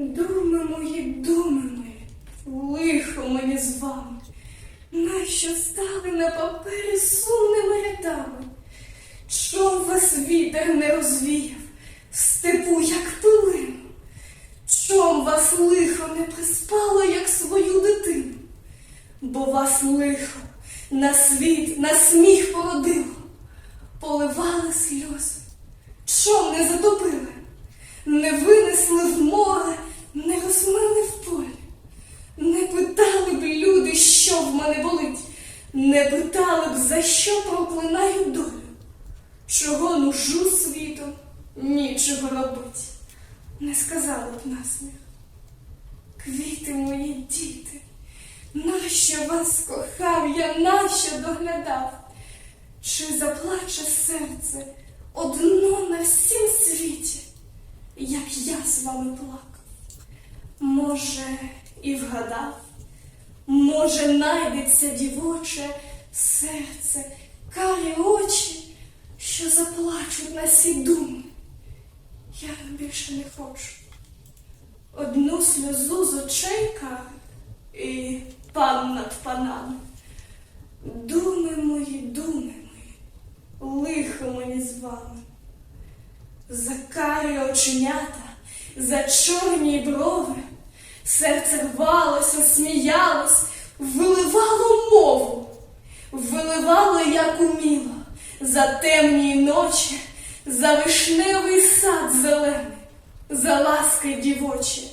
Думи мої, думи мої, лихо мені з вами, нащо стали на папері сумними рядами? Чом вас вітер не розвіяв, в степу, як пилину? Чом вас лихо не приспало, як свою дитину? Бо вас лихо на світ, на сміх породило, поливали сльози, чом не затопили, не винесли в море, не розмили в полі. Не питали б люди, що в мене болить, не питали б, за що проклинаю долю, чого нужу світом, нічого робить, не сказали б насміх. Квіти мої діти, нащо вас кохав я, нащо доглядав? Чи заплаче серце одно на всім світі, як я з вами плакав? Може, і вгадав, може, найдеться дівоче серце, карі очі, що заплачуть на сі думи. Я більше не хочу. Одну сльозу з очей кари і пан над панами. Думи мої, думи мої, лихо мені з вами. За карі оченята, за чорні брови, серце рвалося, сміялось, виливало мову, виливало, як уміло, за темні ночі, за вишневий сад зелений, за ласки дівочі,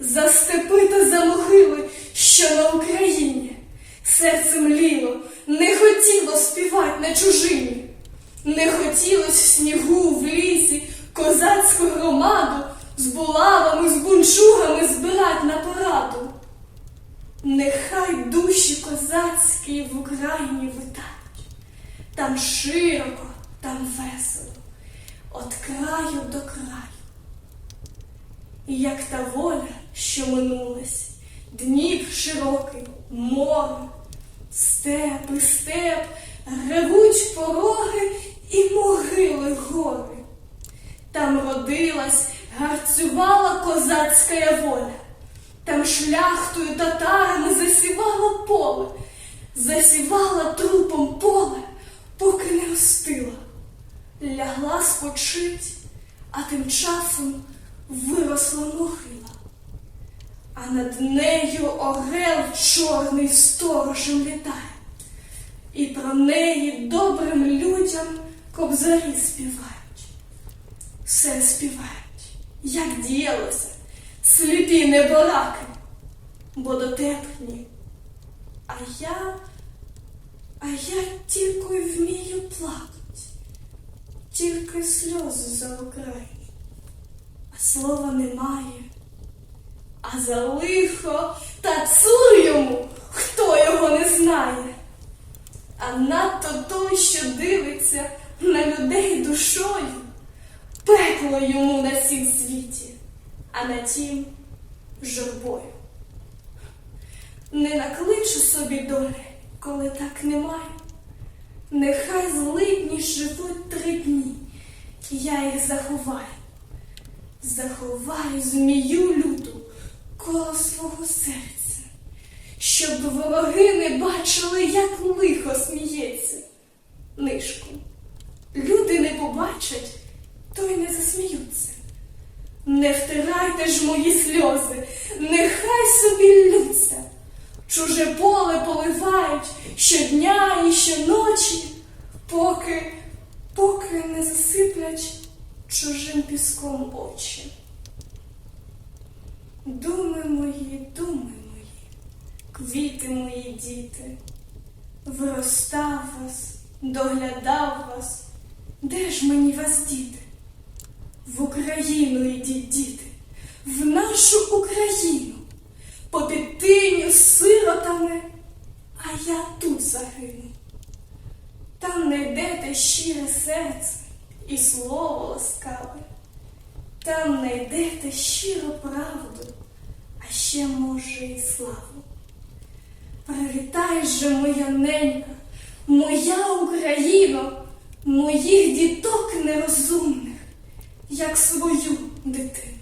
за степи та за могили, що на Україні серце мліло, не хотіло співать на чужині. Не хотілось в снігу, в лісі, козацьку громаду з булавами, з бунчугами збирать на пораду. Нехай душі козацькі в Україні витають, там широко, там весело, от краю до краю. І як та воля, що минулась, Дніп широкий, море, степ і степ, ревуть пороги і могили гори. Там родилась, гарцювала козацька воля, там шляхтою татарами засівала поле, засівала трупом поле, поки не остила. Лягла спочить, а тим часом виросла могила. А над нею орел чорний сторожем літає, і про неї добрим людям кобзарі співають. Все співають, як діялося, сліпі небораки, бо дотепні. А я, а я тільки вмію плакать, тільки сльози за Україну, а слова немає. А за лихо та цур йому, хто його не знає. А надто той, що дивиться на людей душою, пекло йому на сім світі, а на тім журбою. Не накличу собі долі, коли так немає. Нехай злидні живуть три дні, я їх заховаю. Заховаю змію люту коло свого серця, щоб вороги не бачили, як лихо сміється. Нишку, то й не засміються. Не втирайте ж мої сльози, нехай собі лються. Чуже поле поливають щодня і щоночі, поки, поки не засиплять чужим піском очі. Думи мої, думи мої, квіти мої діти, виростав вас, доглядав вас, де ж мені вас діти? В Україну йдіть, діти, в нашу Україну, по з сиротами, а я тут загину. Там знайдете щире серце і слово ласкаве, там знайдете щиру правду, а ще, може, і славу. Привітай же, моя ненька, моя Україно, моїх діток нерозумних, як свою дитину.